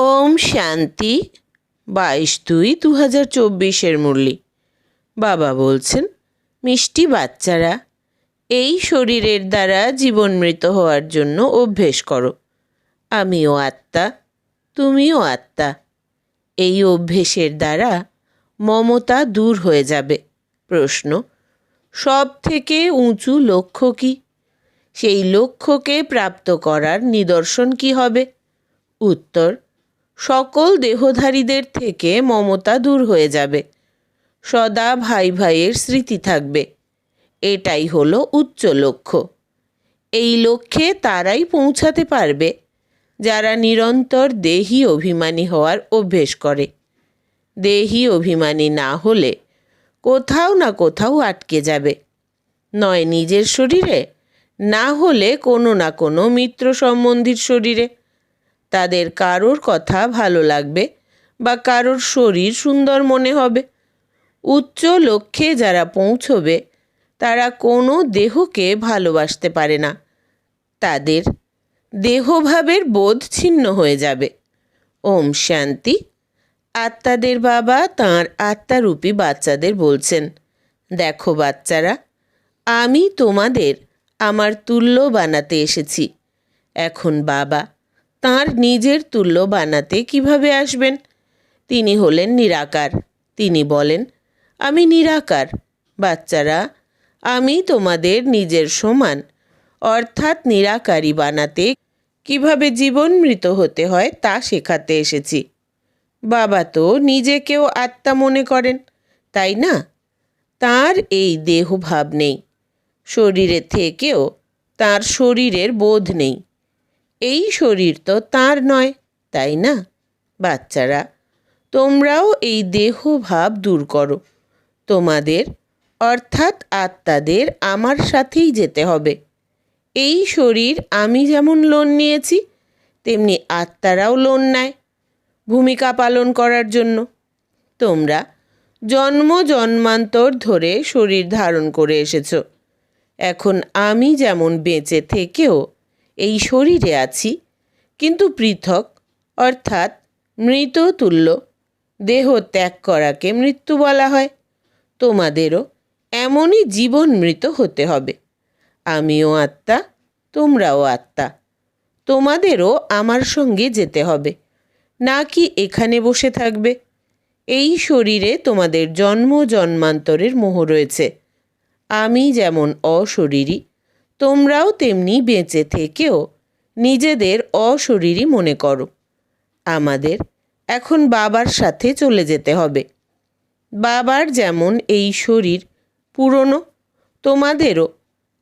ওম শান্তি বাইশ দুই দু হাজার চব্বিশের মুরলি। বাবা বলছেন, মিষ্টি বাচ্চারা, এই শরীরের দ্বারা জীবনমৃত হওয়ার জন্য অভ্যেস করো। আমিও আত্মা, তুমিও আত্মা। এই অভ্যেসের দ্বারা মমতা দূর হয়ে যাবে। প্রশ্ন সব থেকে উঁচু লক্ষ্য কি? সেই লক্ষ্যকে প্রাপ্ত করার নিদর্শন কি হবে? উত্তর সকল দেহধারীদের থেকে মমতা দূর হয়ে যাবে। সদা ভাই ভাইয়ের স্মৃতি থাকবে। এটাই হলো উচ্চ লক্ষ্য। এই লক্ষ্যে তারাই পৌঁছাতে পারবে, যারা নিরন্তর দেহি অভিমানী হওয়ার অভ্যেস করে। দেহি অভিমানী না হলে কোথাও না কোথাও আটকে যাবে। নয় নিজের শরীরে, না হলে কোনো না কোনো মিত্র সম্বন্ধীর শরীরে। তাদের কারোর কথা ভালো লাগবে বা কারোর শরীর সুন্দর মনে হবে। উচ্চ লক্ষ্যে যারা পৌঁছবে, তারা কোনো দেহকে ভালোবাসতে পারে না। তাদের দেহভাবের বোধ ছিন্ন হয়ে যাবে। ওম শান্তি। আত্মাদের বাবা তাঁর আত্মারূপী বাচ্চাদের বলছেন, দেখো বাচ্চারা, আমি তোমাদের আমার তুল্য বানাতে এসেছি। এখন বাবা তাঁর নিজের তুল্য বানাতে কীভাবে আসবেন? তিনি হলেন নিরাকার। তিনি বলেন, আমি নিরাকার, বাচ্চারা, আমি তোমাদের নিজের সমান। অর্থাৎ নিরাকারী বানাতে কীভাবে জীবনমৃত হতে হয় তা শেখাতে এসেছি। বাবা তো নিজেকেও আত্মা মনে করেন, তাই না? তার এই দেহ ভাব নেই। শরীরে থেকেও তার শরীরের বোধ নেই। এই শরীর তো তার নয়, তাই না? বাচ্চারা, তোমরাও এই দেহভাব দূর করো। তোমাদের, অর্থাৎ আত্মাদের, আমার সাথেই যেতে হবে। এই শরীর আমি যেমন লোন নিয়েছি, তেমনি আত্মারাও লোন নেয় ভূমিকা পালন করার জন্য। তোমরা জন্ম জন্মান্তর ধরে শরীর ধারণ করে এসেছ। এখন আমি যেমন বেঁচে থেকেও এই শরীরে আছি, কিন্তু পৃথক, অর্থাৎ মৃত তুল্য, দেহ ত্যাগ করাকে মৃত্যু বলা হয়। তোমাদেরও এমনই জীবন মৃত হতে হবে। আমিও আত্মা, তোমরাও আত্মা। তোমাদেরও আমার সঙ্গে যেতে হবে না কি এখানে বসে থাকবে? এই শরীরে তোমাদের জন্ম জন্মান্তরের মোহ রয়েছে। আমি যেমন অশরীরী তোমরাও তেমনি বেঁচে থেকেও নিজেদের অশরীরী মনে করো। আমাদের এখন বাবার সাথে চলে যেতে হবে। বাবার যেমন এই শরীর পুরনো, তোমাদেরও,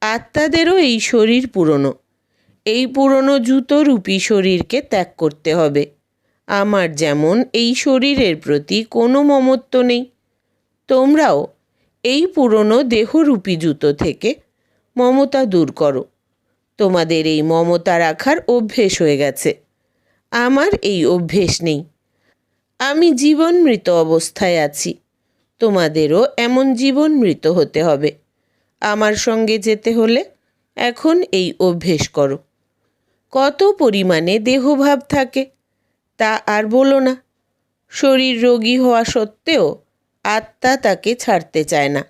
আত্মাদেরও এই শরীর পুরনো। এই পুরনো জুতোরূপী শরীরকে ত্যাগ করতে হবে। আমার যেমন এই শরীরের প্রতি কোনো মমত্ব নেই, তোমরাও এই পুরনো দেহরূপী জুতো থেকে মমতা দূর করো। তোমাদের এই মমতা রাখার অভ্যেস হয়ে গেছে। আমার এই অভ্যেস নেই। আমি জীবন মৃত অবস্থায় আছি। তোমাদেরও এমন জীবন মৃত হতে হবে। আমার সঙ্গে যেতে হলে এখন এই অভ্যেস করো। কত পরিমাণে দেহভাব থাকে তা আর বলো না। শরীর রোগী হওয়া সত্ত্বেও আত্মা তাকে ছাড়তে চায় না।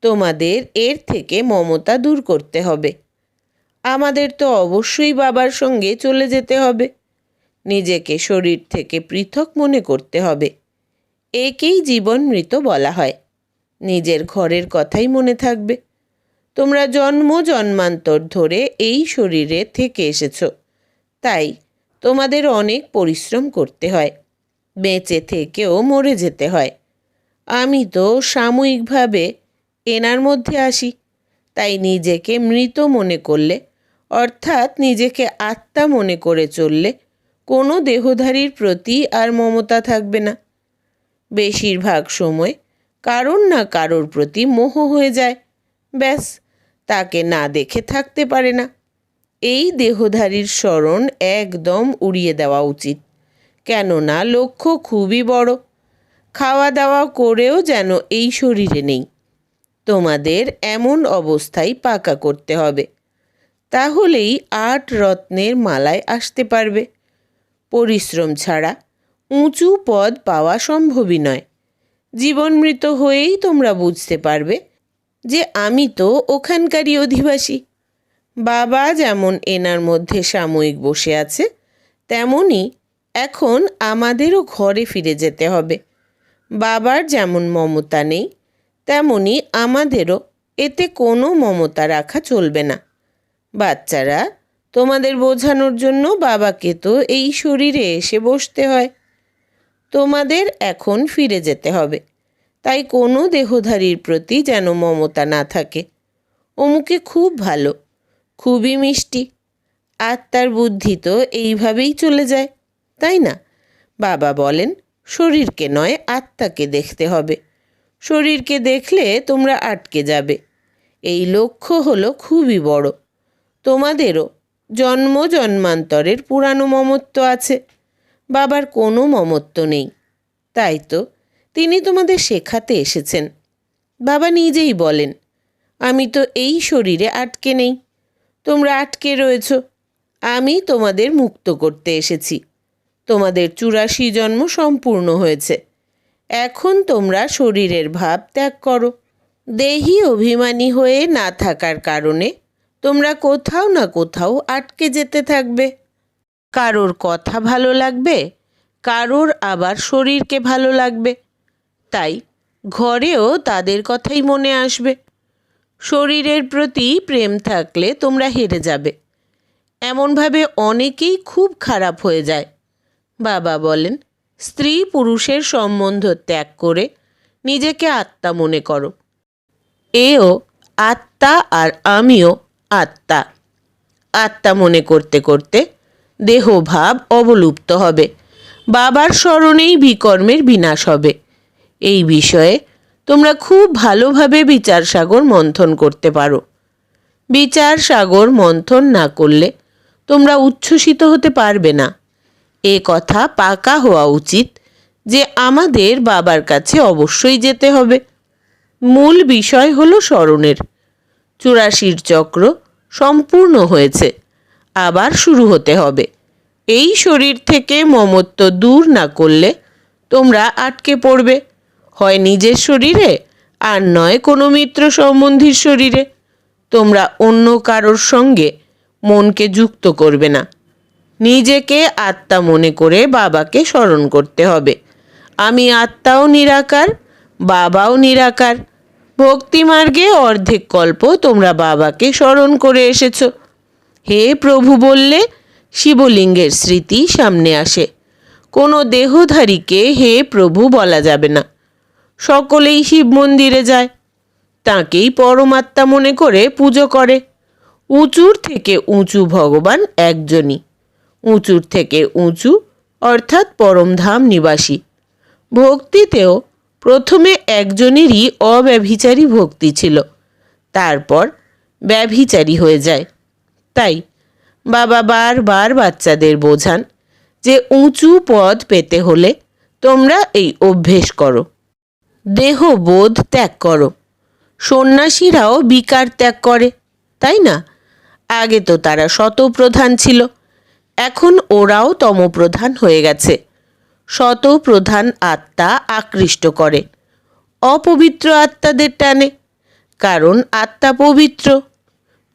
তোমাদের এর থেকে মমতা দূর করতে হবে। আমাদের তো অবশ্যই বাবার সঙ্গে চলে যেতে হবে। নিজেকে শরীর থেকে পৃথক মনে করতে হবে। একেই জীবন মৃত বলা হয়। নিজের ঘরের কথাই মনে থাকবে। তোমরা জন্ম জন্মান্তর ধরে এই শরীরে থেকে এসেছ। তাই তোমাদের অনেক পরিশ্রম করতে হয়। বেঁচে থেকেও মরে যেতে হয়। আমি তো সাময়িকভাবে এনার মধ্যে আসি। তাই নিজেকে মৃত মনে করলে, অর্থাৎ নিজেকে আত্মা মনে করে চললে, কোনো দেহধারীর প্রতি আর মমতা থাকবে না। বেশিরভাগ সময় কারোর না কারোর প্রতি মোহ হয়ে যায়। ব্যাস, তাকে না দেখে থাকতে পারে না। এই দেহধারীর স্মরণ একদম উড়িয়ে দেওয়া উচিত। কেননা লক্ষ্য খুবই বড়। খাওয়া দাওয়া করেও যেন এই শরীরে নেই। তোমাদের এমন অবস্থায় পাকা করতে হবে। তাহলেই আট রত্নের মালায় আসতে পারবে। পরিশ্রম ছাড়া উঁচু পদ পাওয়া সম্ভবই নয়। জীবনমৃত হয়েই তোমরা বুঝতে পারবে যে আমি তো ওখানকারই অধিবাসী। বাবা যেমন এনার মধ্যে সাময়িক বসে আছে তেমনই এখন আমাদেরও ঘরে ফিরে যেতে হবে। বাবার যেমন মমতা নেই তেমনি আমাদেরও এতে কোনো মমতা রাখা চলবে না। বাচ্চারা, তোমাদের বোঝানোর জন্য বাবাকে তো এই শরীরে এসে বসতে হয়। তোমাদের এখন ফিরে যেতে হবে। তাই কোনো দেহধারীর প্রতি যেন মমতা না থাকে। অমুকে খুব ভালো, খুবই মিষ্টি। আত্মার বুদ্ধি তো এইভাবেই চলে যায়, তাই না? বাবা বলেন, শরীরকে নয়, আত্মাকে দেখতে হবে। শরীরকে দেখলে তোমরা আটকে যাবে। এই লক্ষ্য হলো খুবই বড়। তোমাদেরও জন্ম জন্মান্তরের পুরানো মমত্ব আছে। বাবার কোনো মমত্ব নেই। তাই তো তিনি তোমাদের শেখাতে এসেছেন। বাবা নিজেই বলেন, আমি তো এই শরীরে আটকে নেই। তোমরা আটকে রয়েছ। আমি তোমাদের মুক্ত করতে এসেছি। তোমাদের চুরাশি জন্ম সম্পূর্ণ হয়েছে। এখন তোমরা শরীরের ভাব ত্যাগ করো। দেহি অভিমানী হয়ে না থাকার কারণে তোমরা কোথাও না কোথাও আটকে যেতে থাকবে। কারোর কথা ভালো লাগবে, কারোর আবার শরীরকে ভালো লাগবে। তাই ঘরেও তাদের কথাই মনে আসবে। শরীরের প্রতি প্রেম থাকলে তোমরা হেরে যাবে। এমনভাবে অনেকেই খুব খারাপ হয়ে যায়, বাবা বলেন। স্ত্রী পুরুষের সম্বন্ধ ত্যাগ করে নিজেকে আত্মা মনে করো। এও আত্মা আর আমিও আত্মা। আত্মা মনে করতে করতে দেহভাব অবলুপ্ত হবে। বাবার স্মরণেই বিকর্মের বিনাশ হবে। এই বিষয়ে তোমরা খুব ভালোভাবে বিচার সাগর মন্থন করতে পারো। বিচার সাগর মন্থন না করলে তোমরা উচ্ছ্বসিত হতে পারবে না। এ কথা পাকা হওয়া উচিত যে আমাদের বাবার কাছে অবশ্যই যেতে হবে। মূল বিষয় হলো স্মরণের। চুরাশির চক্র সম্পূর্ণ হয়েছে, আবার শুরু হতে হবে। এই শরীর থেকে মমত্ব দূর না করলে তোমরা আটকে পড়বে। হয় নিজের শরীরে, আর নয় কোনো মিত্র সম্বন্ধীর শরীরে। তোমরা অন্য কারোর সঙ্গে মনকে যুক্ত করবে না। নিজেকে আত্মা মনে করে বাবাকে স্মরণ করতে হবে। আমি আত্মাও নিরাকার, বাবাও নিরাকার। ভক্তিমার্গে অর্ধেক কল্প তোমরা বাবাকে স্মরণ করে এসেছ। হে প্রভু বললে, শিবলিঙ্গের স্মৃতি সামনে আসে। কোনো দেহধারীকে হে প্রভু বলা যাবে না। সকলেই শিব মন্দিরে যায়। তাকেই পরমাত্মা মনে করে পুজো করে। উঁচুর থেকে উঁচু ভগবান একজনই। উঁচুর থেকে উঁচু, অর্থাৎ পরমধাম নিবাসী। ভক্তিতেও প্রথমে একজনেরই অব্যভিচারী ভক্তি ছিল, তারপর ব্যভিচারী হয়ে যায়। তাই বাবা বারবার বাচ্চাদের বোঝান যে উঁচু পদ পেতে হলে তোমরা এই অভ্যেস করো দেহ বোধ ত্যাগ করো। সন্ন্যাসীরাও বিকার ত্যাগ করে, তাই না? আগে তো তারা শতপ্রধান ছিল। এখন ওরাও তমপ্রধান হয়ে গেছে। শত প্রধান আত্মা আকৃষ্ট করে। অপবিত্র আত্মাদের টানে, কারণ আত্মা পবিত্র।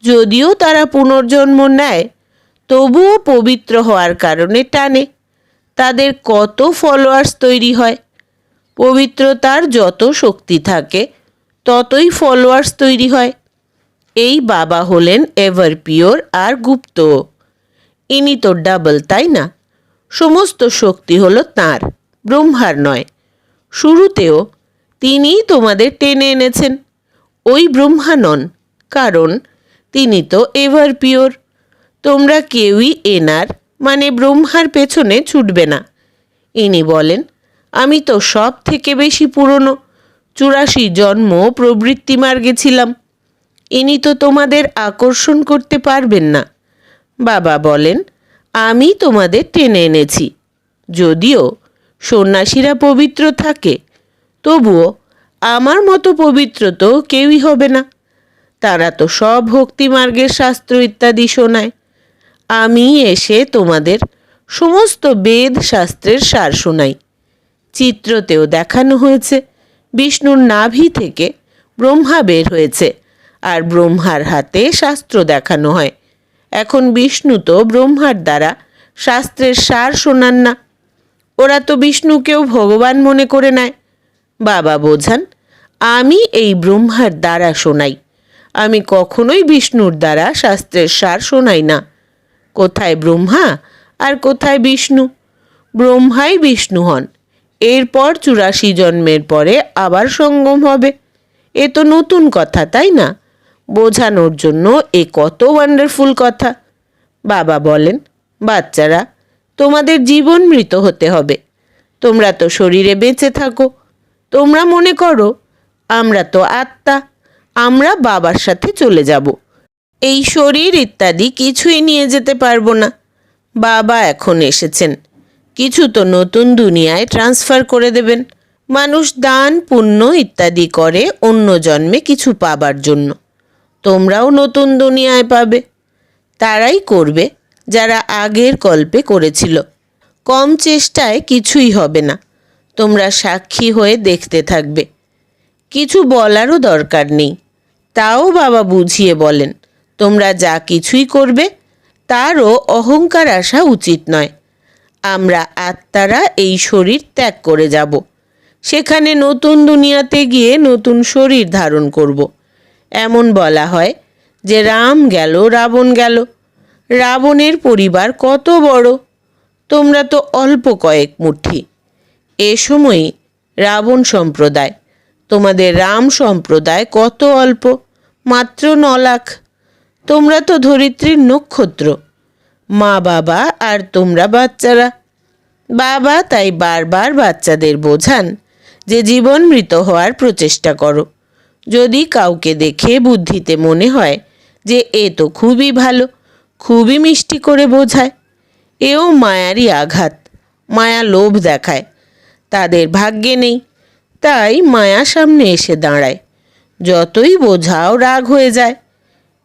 যদিও তারা পুনর্জন্ম নেয়, তবুও পবিত্র হওয়ার কারণে টানে। তাদের কত ফলোয়ার্স তৈরি হয়? পবিত্রতার যত শক্তি থাকে, ততই ফলোয়ার্স তৈরি হয়। এই বাবা হলেন এভার পিওর আর গুপ্ত। ইনি তো ডাবল তাই না? সমস্ত শক্তি হলো তার, ব্রহ্মার নয়। শুরুতেও তিনিই তোমাদের টেনে এনেছেন। ওই ব্রহ্মা নন, কারণ তিনি তো এভার পিওর। তোমরা কেউই এনার মানে ব্রহ্মার পেছনে ছুটবে না। ইনি বলেন, আমি তো সব থেকে বেশি পুরনো, চুরাশি জন্ম প্রবৃত্তি মার্গে ছিলাম। ইনি তো তোমাদের আকর্ষণ করতে পারবেন না। বাবা বলেন, আমি তোমাদের টেনে এনেছি। যদিও সন্ন্যাসীরা পবিত্র থাকে, তবুও আমার মতো পবিত্র তো কেউই হবে না। তারা তো সব ভক্তিমার্গের শাস্ত্র ইত্যাদি শোনায়। আমি এসে তোমাদের সমস্ত বেদ শাস্ত্রের সার শোনাই। চিত্রতেও দেখানো হয়েছে, বিষ্ণুর নাভি থেকে ব্রহ্মা বের হয়েছে, আর ব্রহ্মার হাতে শাস্ত্র দেখানো হয়। এখন বিষ্ণু তো ব্রহ্মার দ্বারা শাস্ত্রের সার শোনান না। ওরা তো বিষ্ণুকেও ভগবান মনে করে নেয়। বাবা বোঝান, আমি এই ব্রহ্মার দ্বারা শোনাই। আমি কখনোই বিষ্ণুর দ্বারা শাস্ত্রের সার শোনাই না। কোথায় ব্রহ্মা আর কোথায় বিষ্ণু? ব্রহ্মাই বিষ্ণু হন। এরপর চুরাশি জন্মের পরে আবার সঙ্গম হবে। এ তো নতুন কথা, তাই না? বোঝানোর জন্য এ কত ওয়ান্ডারফুল কথা। বাবা বলেন, বাচ্চারা, তোমাদের জীবন মৃত হতে হবে। তোমরা তো শরীরে বেঁচে থাকো। তোমরা মনে করো, আমরা তো আত্মা, আমরা বাবার সাথে চলে যাব। এই শরীর ইত্যাদি কিছুই নিয়ে যেতে পারব না। বাবা এখন এসেছেন। কিছু তো নতুন দুনিয়ায় ট্রান্সফার করে দেবেন। মানুষ দান, পুণ্য ইত্যাদি করে অন্য জন্মে কিছু পাবার জন্য। তোমরাও নতুন দুনিয়ায় পাবে। তারাই করবে যারা আগের কল্পে করেছিল। কম চেষ্টায় কিছুই হবে না। তোমরা সাক্ষী হয়ে দেখতে থাকবে। কিছু বলারও দরকার নেই। তাও বাবা বুঝিয়ে বলেন, তোমরা যা কিছুই করবে, তারও অহংকার আসা উচিত নয়। আমরা আত্মারা এই শরীর ত্যাগ করে যাব। সেখানে নতুন দুনিয়াতে গিয়ে নতুন শরীর ধারণ করব। এমন বলা হয় যে রাম গেল, রাবণ গেল। রাবণের পরিবার কত বড়? তোমরা তো অল্প কয়েক মুঠি। এ সময়ই রাবণ সম্প্রদায়, তোমাদের রাম সম্প্রদায় কত অল্প? মাত্র ন লাখ। তোমরা তো ধরিত্রীর নক্ষত্র। মা বাবা আর তোমরা বাচ্চারা। বাবা তাই বারবার বাচ্চাদের বোঝান যে জীবন মৃত হওয়ার প্রচেষ্টা করো। যদি কাউকে দেখে বুদ্ধিতে মনে হয় যে এ তো খুবই ভালো, খুবই মিষ্টি করে বোঝায়। এও মায়ারই আঘাত, মায়া লোভ দেখায়। তাদের ভাগ্যে নেই, তাই মায়া সামনে এসে দাঁড়ায়। যতই বোঝাও রাগ হয়ে যায়।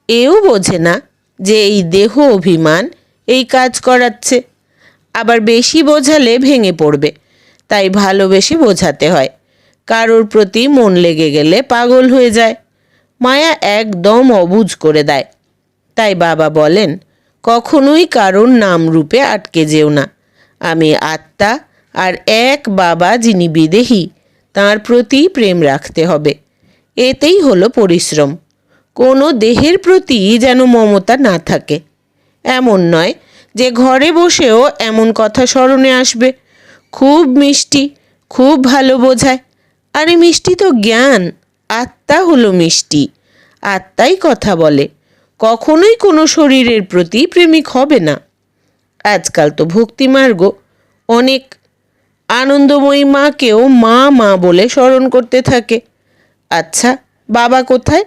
এও বোঝে না যে এই দেহ অভিমান এই কাজ করাচ্ছে। আবার বেশি বোঝালে ভেঙে পড়বে, তাই ভালোবেসে বোঝাতে হয়। কারোর প্রতি মন লেগে গেলে পাগল হয়ে যায়। মায়া একদম অবুজ করে দেয়। তাই বাবা বলেন, কখনোই কারোর নাম রূপে আটকে যেও না। আমি আত্মা আর এক বাবা যিনি বিদেহী, তার প্রতি প্রেম রাখতে হবে। এতেই হলো পরিশ্রম। কোনো দেহের প্রতি যেন মমতা না থাকে। এমন নয় যে ঘরে বসেও এমন কথা স্মরণে আসবে। খুব মিষ্টি, খুব ভালো বোঝায়। আরে মিষ্টি তো জ্ঞান, আত্মা হলো মিষ্টি। আত্মাই কথা বলে। কখনোই কোনো শরীরের প্রতি প্রেমিক হবে না। আজকাল তো ভক্তিমার্গ। অনেক আনন্দময়ী মাকেও মা মা বলে স্মরণ করতে থাকে। আচ্ছা বাবা কোথায়?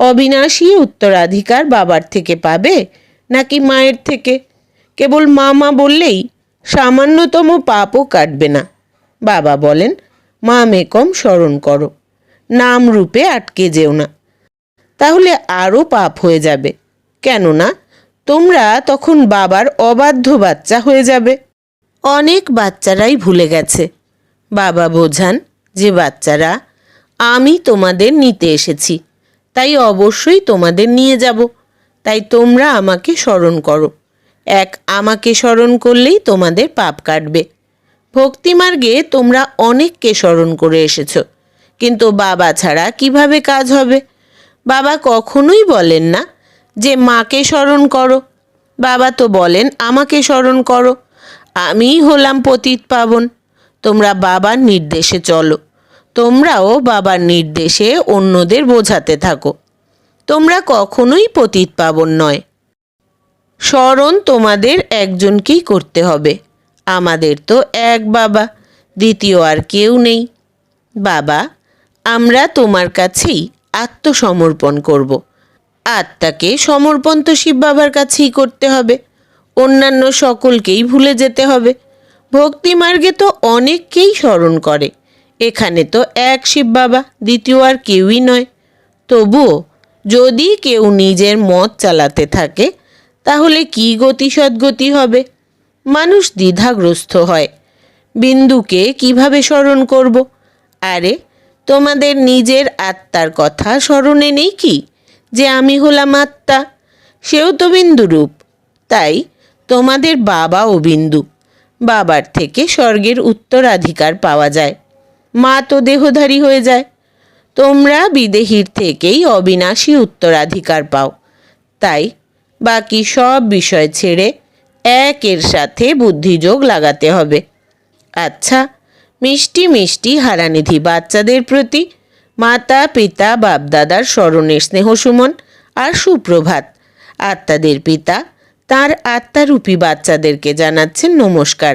অবিনাশী উত্তরাধিকার বাবার থেকে পাবে নাকি মায়ের থেকে? কেবল মা মা বললেই সামান্যতম পাপও কাটবে না। বাবা বলেন মা মেকম স্মরণ করো। নাম রূপে আটকে যেও না। তাহলে আরও পাপ হয়ে যাবে। কেননা তোমরা তখন বাবার অবাধ্য বাচ্চা হয়ে যাবে। অনেক বাচ্চারাই ভুলে গেছে। বাবা বোঝান যে বাচ্চারা, আমি তোমাদের নিতে এসেছি। তাই অবশ্যই তোমাদের নিয়ে যাব। তাই তোমরা আমাকে স্মরণ করো। এক আমাকে স্মরণ করলেই তোমাদের পাপ কাটবে। ভক্তিমার্গে তোমরা অনেককে স্মরণ করে এসেছ। কিন্তু বাবা ছাড়া কীভাবে কাজ হবে? বাবা কখনোই বলেন না যে মাকে স্মরণ করো। বাবা তো বলেন, আমাকে স্মরণ করো। আমিই হলাম পতিত পাবন। তোমরা বাবার নির্দেশে চলো। তোমরাও বাবার নির্দেশে অন্যদের বোঝাতে থাকো। তোমরা কখনোই পতিত পাবন নয়। স্মরণ তোমাদের একজনকেই করতে হবে। আমাদের তো এক বাবা, দ্বিতীয় আর কেউ নেই। বাবা, আমরা তোমার কাছেই আত্মসমর্পণ করব। আত্মাকে সমর্পণ তো শিব বাবার কাছেই করতে হবে। অন্যান্য সকলকেই ভুলে যেতে হবে। ভক্তিমার্গে তো অনেককেই স্মরণ করে। এখানে তো এক শিব বাবা, দ্বিতীয় আর কেউই নয়। তবুও যদি কেউ নিজের মত চালাতে থাকে, তাহলে কি গতি সদ্গতি হবে? মানুষ দ্বিধাগ্রস্ত হয়। বিন্দুকে কীভাবে স্মরণ করব? আরে, তোমাদের নিজের আত্মার কথা স্মরণে নেই কি? যে আমি হলাম আত্মা, সেও তো বিন্দুরূপ। তাই তোমাদের বাবা ও বিন্দু। বাবার থেকে স্বর্গের উত্তরাধিকার পাওয়া যায়। মা তো দেহধারী হয়ে যায়। তোমরা বিদেহীর থেকেই অবিনাশী উত্তরাধিকার পাও। তাই বাকি সব বিষয় ছেড়ে একের সাথে বুদ্ধিযোগ লাগাতে হবে। আচ্ছা মিষ্টি মিষ্টি হারানিধি বাচ্চাদের প্রতি মাতা, পিতা, বাপদাদার স্মরণের স্নেহসুমন আর সুপ্রভাত। আত্মাদের পিতা তার আত্মারূপী বাচ্চাদেরকে জানাচ্ছেন নমস্কার।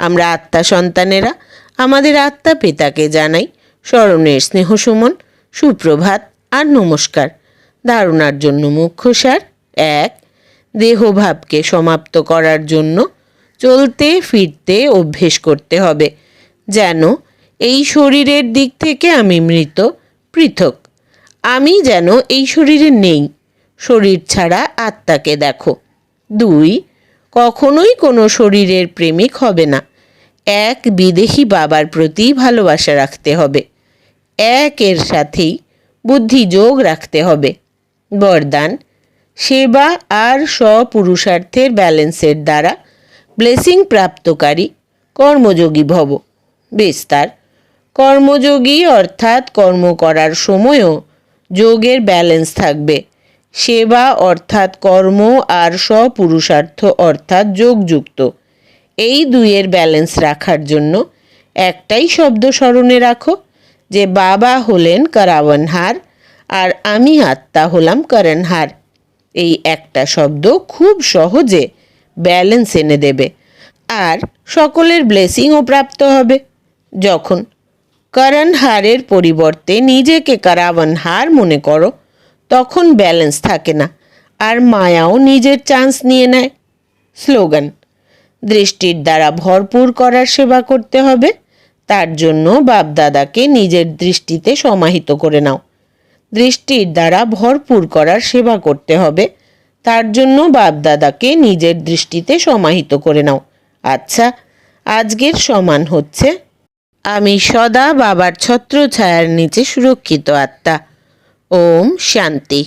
আমরা আত্মা সন্তানেরা, আমাদের আত্মা পিতাকে জানাই স্মরণের স্নেহসুমন, সুপ্রভাত আর নমস্কার। ধারণার জন্য মুখ্য সার এক দেহভাবকে সমাপ্ত করার জন্য চলতে, ফিরতে অভ্যেস করতে হবে। যেন এই শরীরের দিক থেকে আমি মৃত, পৃথক। আমি যেন এই শরীরে নেই। শরীর ছাড়া আত্মাকে দেখো। দুই, কখনোই কোনো শরীরের প্রেমিক হবে না। এক বিদেশি বাবার প্রতি ভালোবাসা রাখতে হবে। একের সাথেই বুদ্ধি যোগ রাখতে হবে। বরদান সেবা আর স্বপুরুষার্থের ব্যালেন্সের দ্বারা ব্লেসিং প্রাপ্তকারী কর্মযোগী ভব। বিস্তার কর্মযোগী অর্থাৎ কর্ম করার সময়ও যোগের ব্যালেন্স থাকবে। সেবা অর্থাৎ কর্ম আর স্বপুরুষার্থ অর্থাৎ যোগযুক্ত। এই দুইয়ের ব্যালেন্স রাখার জন্য একটাই শব্দ স্মরণে রাখো যে বাবা হলেন কারাওয়ানহার আর আমি আত্মা হলাম করণহার। এই একটা শব্দ খুব সহজে ব্যালেন্স এনে দেবে। আর সকলের ব্লেসিংও প্রাপ্ত হবে। যখন করণ হারের পরিবর্তে নিজেকে কারাওয়ান হার মনে করো, তখন ব্যালেন্স থাকে না আর মায়াও নিজের চান্স নিয়ে নেয়। স্লোগান দৃষ্টির দ্বারা ভরপুর করার সেবা করতে হবে। তার জন্য বাপদাদাকে নিজের দৃষ্টিতে সমাহিত করে নাও। দৃষ্টির দ্বারা ভরপুর করার সেবা করতে হবে। তার জন্য বাপদাদাকে নিজের দৃষ্টিতে সমাহিত করে নাও। আচ্ছা আজকের সমান হচ্ছে, আমি সদা বাবার ছত্রছায়ার নিচে সুরক্ষিত আত্মা। ওম শান্তি।